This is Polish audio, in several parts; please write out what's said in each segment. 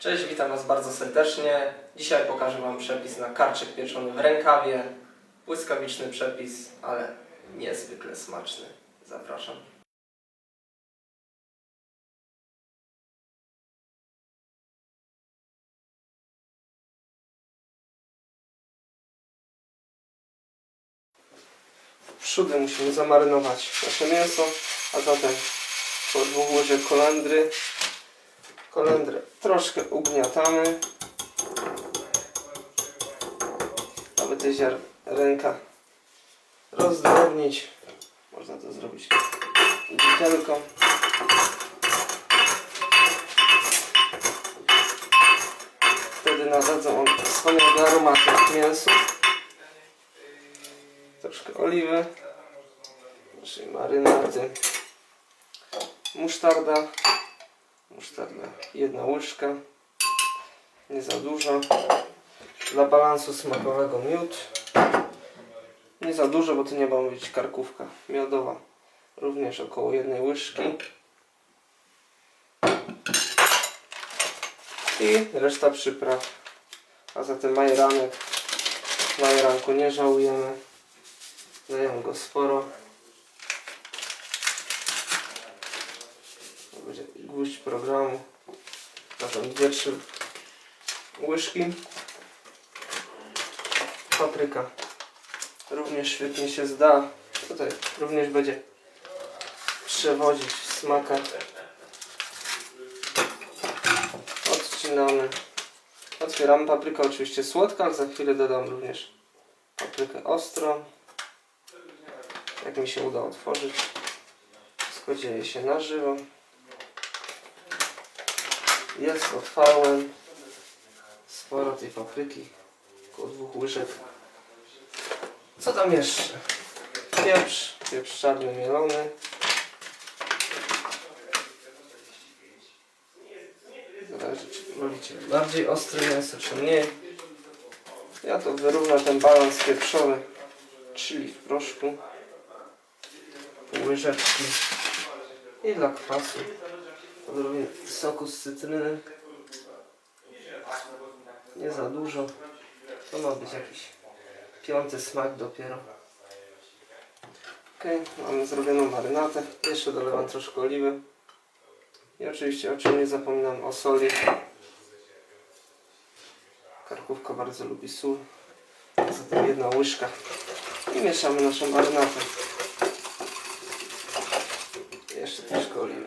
Cześć, witam Was bardzo serdecznie. Dzisiaj pokażę Wam przepis na karczek pieczony w rękawie. Błyskawiczny przepis, ale niezwykle smaczny. Zapraszam. W przódy musimy zamarynować nasze mięso, a zatem po dwóch łyżek kolendry kolendrę troszkę ugniatamy, aby te ziarenka rozdrobnić. Można to zrobić butelką. Wtedy nadadzą one wspaniałego aromatu w mięsu. Troszkę oliwy, naszej marynaty, musztarda, jedna łyżka, nie za dużo. Dla balansu smakowego miód. Nie za dużo, bo to nie ma być karkówka miodowa. Również około jednej łyżki. I reszta przypraw. A zatem majeranek. Majeranku nie żałujemy. Dajemy go sporo. Gwóźdź programu. Zatem 2-3 łyżki. Papryka również świetnie się zda. Tutaj również będzie przewodzić w smakach. Odcinamy. Otwieramy paprykę oczywiście słodka, ale za chwilę dodam również paprykę ostrą. Jak mi się uda otworzyć. Wszystko się na żywo. Jest, otwarłem. Sporo tej papryki. Około dwóch łyżek. Co tam jeszcze? Pieprz, pieprz czarny mielony. Zależy czy lubicie bardziej ostre mięso czy mniej. Ja to wyrównam ten balans pieprzowy, czyli w proszku. Pół łyżeczki. I dla kwasu odrobinę soku z cytryny. Nie za dużo. To ma być jakiś piąty smak dopiero. Ok, mamy zrobioną marynatę. Jeszcze dolewam troszkę oliwy. I oczywiście o czym nie zapominam o soli. Karkówka bardzo lubi sól. Zatem jedna łyżka. I mieszamy naszą marynatę. Jeszcze troszkę oliwy.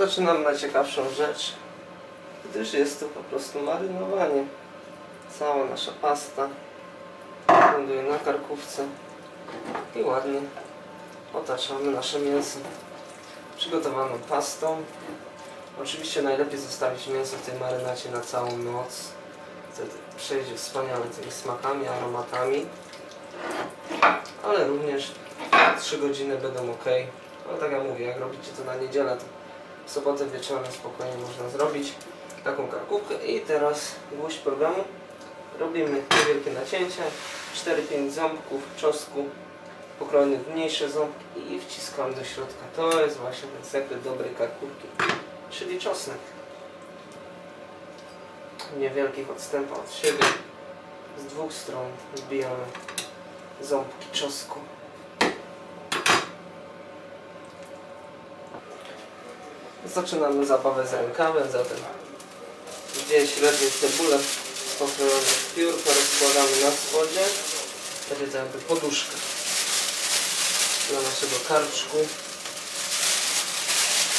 Zaczynam najciekawszą rzecz, gdyż jest to po prostu marynowanie. Cała nasza pasta ląduje na karkówce i ładnie otaczamy nasze mięso przygotowaną pastą. Oczywiście najlepiej zostawić mięso w tej marynacie na całą noc. Wtedy przejdzie wspaniale tymi smakami, aromatami. Ale również 3 godziny będą ok. No tak jak mówię, jak robicie to na niedzielę, to w sobotę wieczorem spokojnie można zrobić taką karkówkę. I teraz gwóźdź programu. Robimy niewielkie nacięcia 4-5 ząbków czosnku pokrojonych w mniejsze ząbki i wciskamy do środka. To jest właśnie ten sekret dobrej karkówki czyli czosnek. W niewielkich odstępach od siebie. Z dwóch stron wbijamy ząbki czosnku Zaczynamy zabawę z rękawem, zatem dwie średnie cebule pokrojone w piórko rozkładamy na spodzie. Będzie to jakby poduszka dla naszego karczku.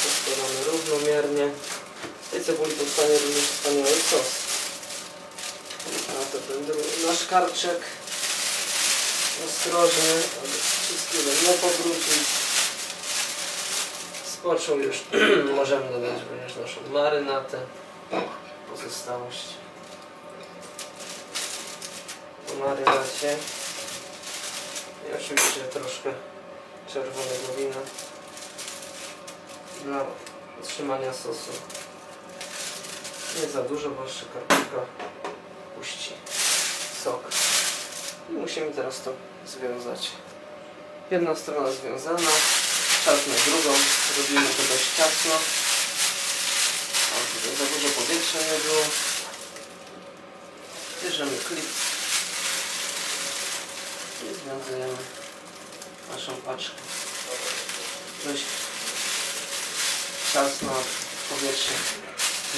Rozkładamy równomiernie. Z tej cebuli powstanie również wspaniały sos. A to ten nasz karczek ostrożny, aby wszystkiego nie pobrudzić spoczął już, możemy dodać również naszą marynatę, pozostałość po marynacie i oczywiście troszkę czerwonego wina dla utrzymania sosu. Nie za dużo, bo jeszcze karkówka puści sok. I musimy teraz to związać. Jedna strona związana, czas na drugą. Robimy to dość ciasno. O, za dużo powietrza nie było. Bierzemy klip i związujemy naszą paczkę. Dość ciasno, powietrze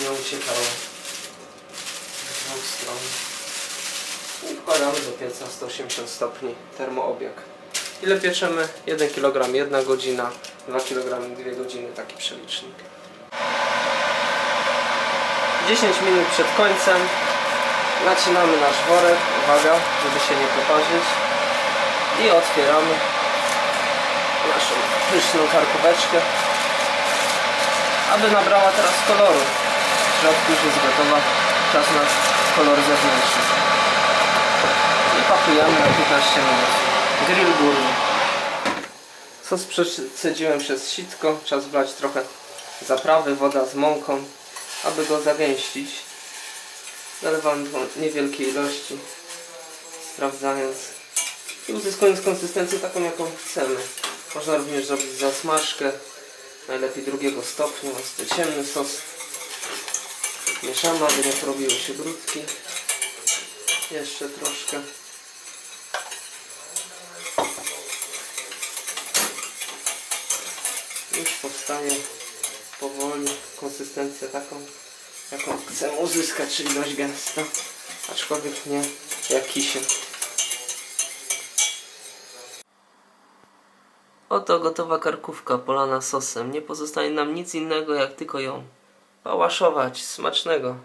nie uciekało z dwóch stron. I wkładamy do pieca 180 stopni termoobieg. Ile pieczemy? 1 kg 1 godzina, 2 kg 2 godziny, taki przelicznik. 10 minut przed końcem nacinamy nasz worek, uwaga, żeby się nie poparzyć i otwieramy naszą pyszną karkóweczkę aby nabrała teraz koloru. W środku już jest gotowa, czas na kolor zewnętrzny. I pakujemy na 15 minut. Grill górny. Sos przecedziłem przez sitko, czas wlać trochę zaprawy, woda z mąką, aby go zagęścić. Nalewam w niewielkiej ilości, sprawdzając i uzyskując konsystencję taką, jaką chcemy. Można również zrobić zasmażkę, najlepiej drugiego stopnia, jest ciemny sos. Mieszamy, aby nie porobiły się brudki. Jeszcze troszkę. Powstaje powoli konsystencja taką, jaką chcemy uzyskać, czyli dość gęsta, aczkolwiek nie jak kisiel. Oto gotowa karkówka polana sosem. Nie pozostaje nam nic innego jak tylko ją pałaszować. Smacznego.